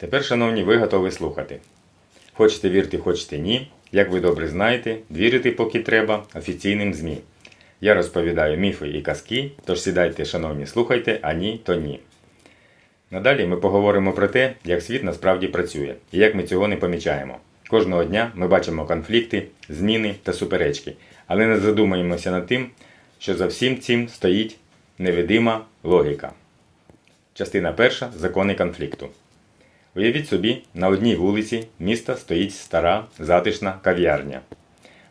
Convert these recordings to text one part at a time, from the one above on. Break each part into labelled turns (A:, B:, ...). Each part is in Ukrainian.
A: Тепер, шановні, ви готові слухати. Хочете вірте, хочете ні. Як ви добре знаєте, вірити поки треба офіційним ЗМІ. Я розповідаю міфи і казки, тож сідайте, шановні, слухайте, а ні, то ні. Надалі ми поговоримо про те, як світ насправді працює і як ми цього не помічаємо. Кожного дня ми бачимо конфлікти, зміни та суперечки, але не задумаємося над тим, що за всім цим стоїть невидима логіка. Частина перша закони конфлікту. Уявіть собі, на одній вулиці міста стоїть стара затишна кав'ярня.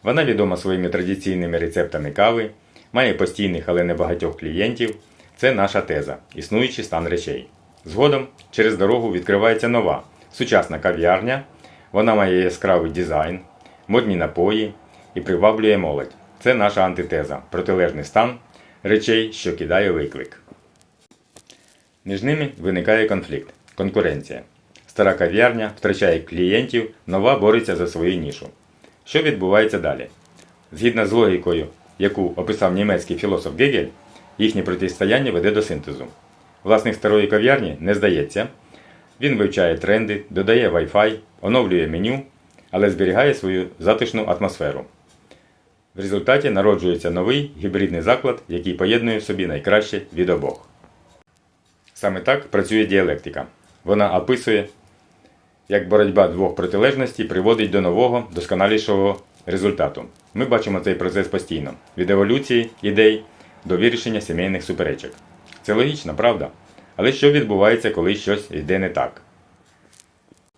A: Вона відома своїми традиційними рецептами кави, має постійних, але не багатьох клієнтів. Це наша теза, існуючий стан речей. Згодом через дорогу відкривається нова, сучасна кав'ярня. Вона має яскравий дизайн, модні напої і приваблює молодь. Це наша антитеза, протилежний стан речей, що кидає виклик. Між ними виникає конфлікт, конкуренція. Стара кав'ярня втрачає клієнтів, нова бореться за свою нішу. Що відбувається далі? Згідно з логікою, яку описав німецький філософ Гегель, їхнє протистояння веде до синтезу. Власник старої кав'ярні не здається. Він вивчає тренди, додає Wi-Fi, оновлює меню, але зберігає свою затишну атмосферу. В результаті народжується новий гібридний заклад, який поєднує в собі найкраще від обох. Саме так працює діалектика. Вона описує, як боротьба двох протилежностей приводить до нового, досконалішого результату. Ми бачимо цей процес постійно: від еволюції ідей до вирішення сімейних суперечок. Це логічно, правда? Але що відбувається, коли щось йде не так?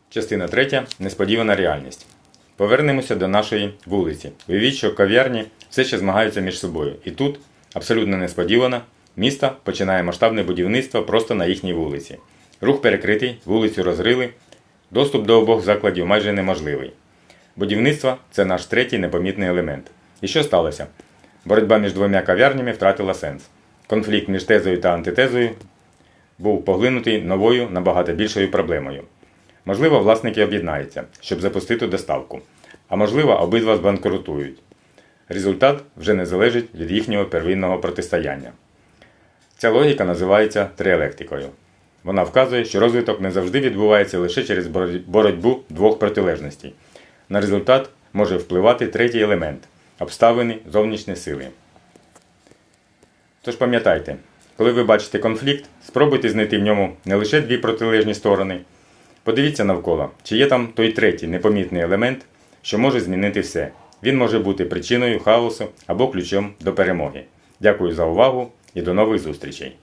A: Частина третя несподівана реальність. Повернемося до нашої вулиці. Уявіть, що кав'ярні все ще змагаються між собою. І тут, абсолютно несподівано, місто починає масштабне будівництво просто на їхній вулиці. Рух перекритий, вулицю розрили, доступ до обох закладів майже неможливий. Будівництво це наш третій непомітний елемент. І що сталося? Боротьба між двома кав'ярнями втратила сенс. Конфлікт між тезою та антитезою був поглинутий новою набагато більшою проблемою. Можливо, власники об'єднаються, щоб запустити доставку, а можливо, обидва збанкрутують. Результат вже не залежить від їхнього первинного протистояння. Ця логіка називається триелектикою. Вона вказує, що розвиток не завжди відбувається лише через боротьбу двох протилежностей. На результат може впливати третій елемент обставини зовнішні сили. Тож пам'ятайте, коли ви бачите конфлікт, спробуйте знайти в ньому не лише дві протилежні сторони. Подивіться навколо, чи є там той третій непомітний елемент, що може змінити все. Він може бути причиною хаосу або ключом до перемоги. Дякую за увагу і до нових зустрічей!